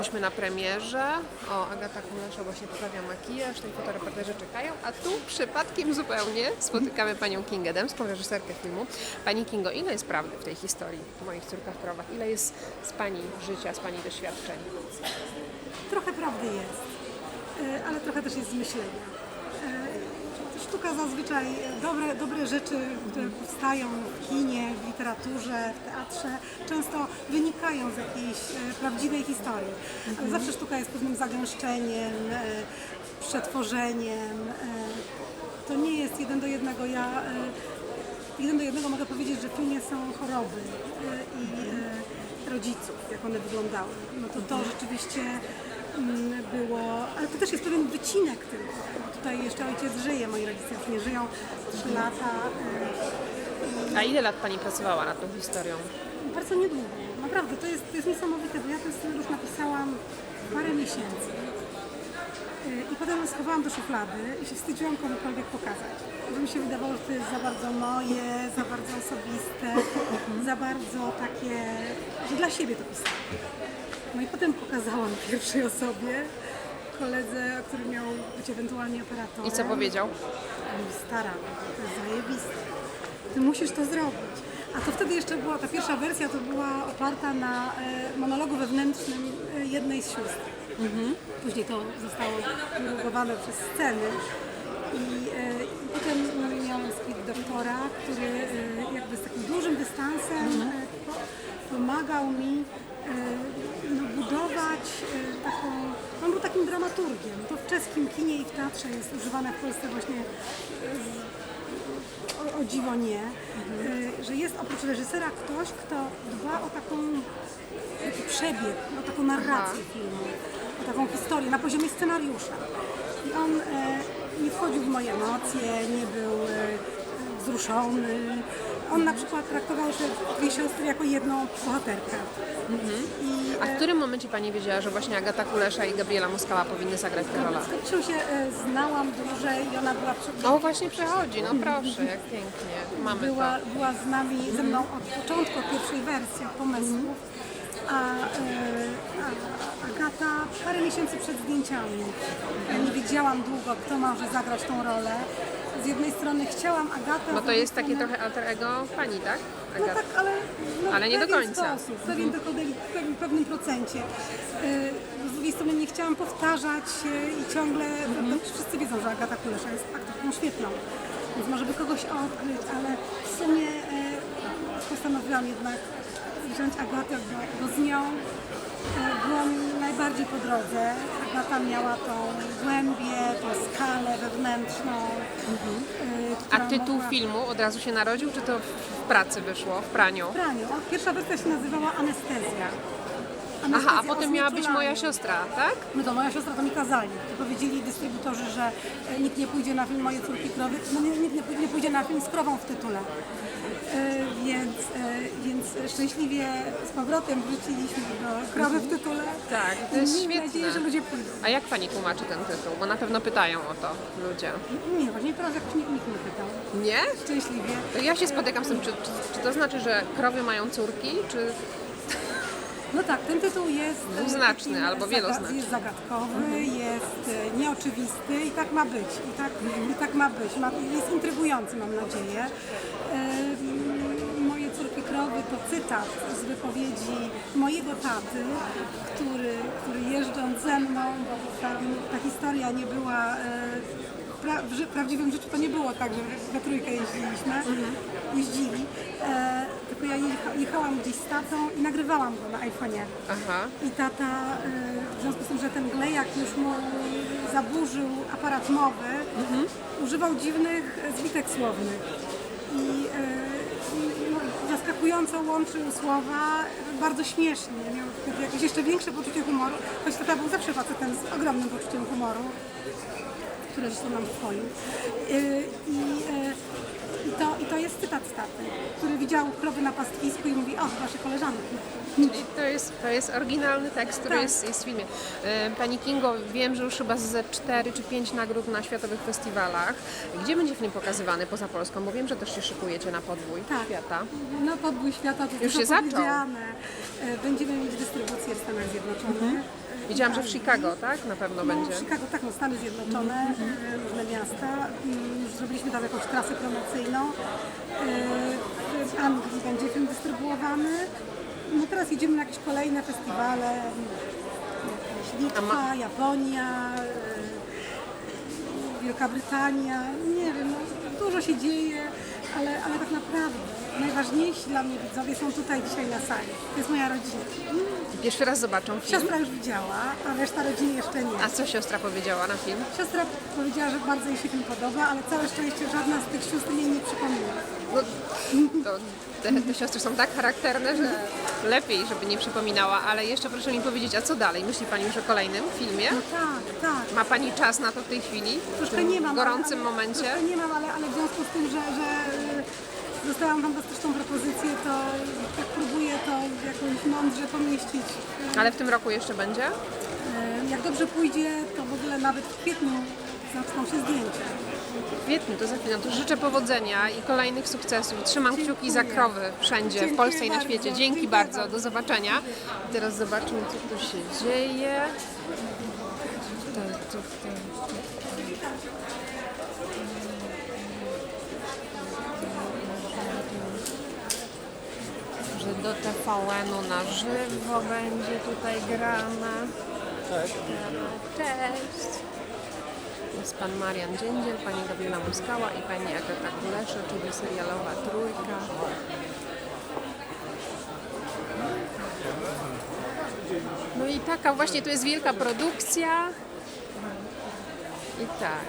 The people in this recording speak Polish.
jesteśmy na premierze. O, Agata Kulesza właśnie poprawia makijaż, tej fotoreporterzy czekają, a tu przypadkiem zupełnie spotykamy panią Kingę Dębską, reżyserkę filmu. Pani Kingo, ile jest prawdy w tej historii, w moich córkach krowach? Ile jest z pani życia, z pani doświadczeń? Trochę prawdy jest, e, ale trochę też jest z myślenia. E, Sztuka zazwyczaj, e, dobre, dobre rzeczy, które powstają w kinie, w literaturze, w teatrze, często wynikają z jakiejś e, prawdziwej historii. Ale zawsze sztuka jest pewnym zagęszczeniem, e, przetworzeniem. To nie jest jeden do jednego. Ja jeden do jednego mogę powiedzieć, że w filmie są choroby i rodziców, jak one wyglądały. No to to rzeczywiście mm, było, ale to też jest pewien wycinek tylko. Tutaj jeszcze ojciec żyje, moi rodzice już nie żyją 3 lata. e, A ile lat pani pracowała nad tą historią? Bardzo niedługo, naprawdę, to jest, to jest niesamowite, bo ja ten scenariusz napisałam parę miesięcy. Yy, I potem schowałam do szuflady i się wstydziłam komukolwiek pokazać. Bo mi się wydawało, że to jest za bardzo moje, za bardzo osobiste, za bardzo takie, że dla siebie to pisałam. No i potem pokazałam pierwszej osobie, koledze, który miał być ewentualnie operatorem. I co powiedział? Mówi, stara, to jest zajebiste. Ty musisz to zrobić. A to wtedy jeszcze była, ta pierwsza wersja to była oparta na e, monologu wewnętrznym e, jednej z sióstr. Później to zostało wyrugowane przez sceny. I, e, i potem no, miałam skrypt doktora, który e, jakby z takim dużym dystansem e, po, pomagał mi e, no, budować taką, on był takim dramaturgiem. To w czeskim kinie i w teatrze jest używane w Polsce właśnie o, o dziwo nie, y, że jest oprócz reżysera ktoś, kto dba o taką, taki przebieg, o taką narrację filmu, o taką historię na poziomie scenariusza. I on e, nie wchodził w moje emocje, nie był e, wzruszony. On na przykład traktował się dwie siostry jako jedną bohaterkę. I, A w którym momencie pani wiedziała, że właśnie Agata Kulesza i Gabriela Moskała powinny zagrać tę rolę? z Katysią się e, znałam dłużej i ona była przy, O, właśnie przechodzi, no proszę, jak pięknie. Mamy to. była, była z nami, ze mną od początku, od pierwszej wersji, od pomysłów, a, e, a Agata parę miesięcy przed zdjęciami. Ja nie wiedziałam długo, kto może zagrać tą rolę. Z jednej strony chciałam Agatę... Bo to jest takie strony- trochę alter ego pani, tak? no tak, ale, no Ale nie do końca. Sposób, w pewien, dochodzi- w pewnym, procencie. Yy, Z drugiej strony nie chciałam powtarzać i ciągle, no, wszyscy wiedzą, że Agata Kulesza jest aktorką świetną, więc może by kogoś odkryć, ale w sumie yy, postanowiłam jednak wziąć Agatę, bo, bo z nią yy, byłam najbardziej po drodze. Agata miała tą głębię, tą skalę wewnętrzną. Yy, A która tytuł mogła- filmu od razu się narodził, czy to w pracy wyszło, w praniu? praniu. Pierwsza wersja się nazywała Anestezja. Aha, a potem miała być moja siostra, tak? No to moja siostra to mi kazali. To powiedzieli dystrybutorzy, że e, nikt nie pójdzie na film Moje córki krowy, no nie- nikt nie, pój- nie pójdzie na film z krową w tytule. E, więc, e, więc szczęśliwie z powrotem wróciliśmy do krowy w tytule. Tak, to jest I świetne. nadzieję, że ludzie pójdą. A jak pani tłumaczy ten tytuł? Bo na pewno pytają o to ludzie. Nie, właśnie teraz jakoś nikt, nikt nie pytał. Nie? Szczęśliwie. To ja się spotykam z tym, czy, czy, czy to znaczy, że krowy mają córki, czy... No tak, ten tytuł jest Dwuznaczny takim albo wieloznaczny. Jest zagadkowy, jest e, nieoczywisty i tak ma być. I tak, i tak ma być. Ma, jest intrygujący, mam nadzieję. E, Moje córki krowy to cytat z wypowiedzi mojego taty, który, który jeżdżąc ze mną, bo ta, ta historia nie była e, pra, w prawdziwym życiu to nie było tak, że we trójkę jeździliśmy, jeździli, e, jecha, jechałam gdzieś z tatą i nagrywałam go na iPhone'ie. Aha. I tata, e, w związku z tym, że ten glejak już mu zaburzył aparat mowy, używał dziwnych zbitek słownych. I, i no, zaskakująco łączył słowa, bardzo śmiesznie. Miał wtedy jakieś jeszcze większe poczucie humoru, choć tata był zawsze facetem z ogromnym poczuciem humoru które zresztą nam wchodził. Yy, I, yy, i, to, I to jest cytat z taty, który widział krowy na pastwisku i mówi, o, wasze koleżanki. Czyli to jest, to jest oryginalny tekst, który Tak. jest, jest w filmie. E, Pani Kingo, wiem, że już chyba ze 4 czy 5 nagród na światowych festiwalach. Gdzie będzie film pokazywany poza Polską? Bo wiem, że też się szykujecie na podwój Tak. świata. No podbój świata to Już się zaczął. Yy, Będziemy mieć dystrybucję w Stanach Zjednoczonych. Mhm. Widziałam, że w Chicago, tak? Na pewno No, będzie. Chicago, tak, no Stany Zjednoczone, e, różne miasta. Mm, Już zrobiliśmy tam jakąś trasę promocyjną. E, W Anglii będzie film dystrybuowany. No teraz idziemy na jakieś kolejne festiwale. Litwa, ma- Japonia, Wielka Brytania. Nie wiem, no, dużo się dzieje, ale, ale tak naprawdę najważniejsi dla mnie widzowie są tutaj dzisiaj na sali. To jest moja rodzina. Pierwszy raz zobaczą film. Siostra już widziała, a reszta rodziny jeszcze nie. A co siostra powiedziała na film? Siostra powiedziała, że bardzo jej się film podoba, ale całe szczęście żadna z tych sióstr jej nie przypomina. No, to te, te siostry są tak charakterne, że lepiej, żeby nie przypominała, ale jeszcze proszę mi powiedzieć, a co dalej? Myśli Pani już o kolejnym filmie? No tak, tak. Ma Pani czas na to w tej chwili? W Troszkę tym nie mam. gorącym ale, momencie? Troszkę nie mam, ale, ale w związku z tym, że, że y, dostałam fantastyczną propozycję, to tak próbuję to jakoś mądrze pomieścić. Ale w tym roku jeszcze będzie? Y, Jak dobrze pójdzie, to w ogóle nawet w kwietniu zaczną się zdjęcia. W kwietniu, to za chwilę. To życzę powodzenia i kolejnych sukcesów. Trzymam kciuki za Dziękuję. krowy wszędzie, w Dziękuję Polsce i na świecie. Dzięki Dziękuję bardzo, bardzo. do zobaczenia. I teraz zobaczmy, co tu się dzieje. Tutaj, tutaj, że do TVN-u na żywo będzie tutaj grana. Cześć. Cześć. Jest pan Marian Dziędziel, pani Gabriela Muskała i pani Agata Kulesze, czyli serialowa trójka. No i taka właśnie, to jest wielka produkcja. I tak.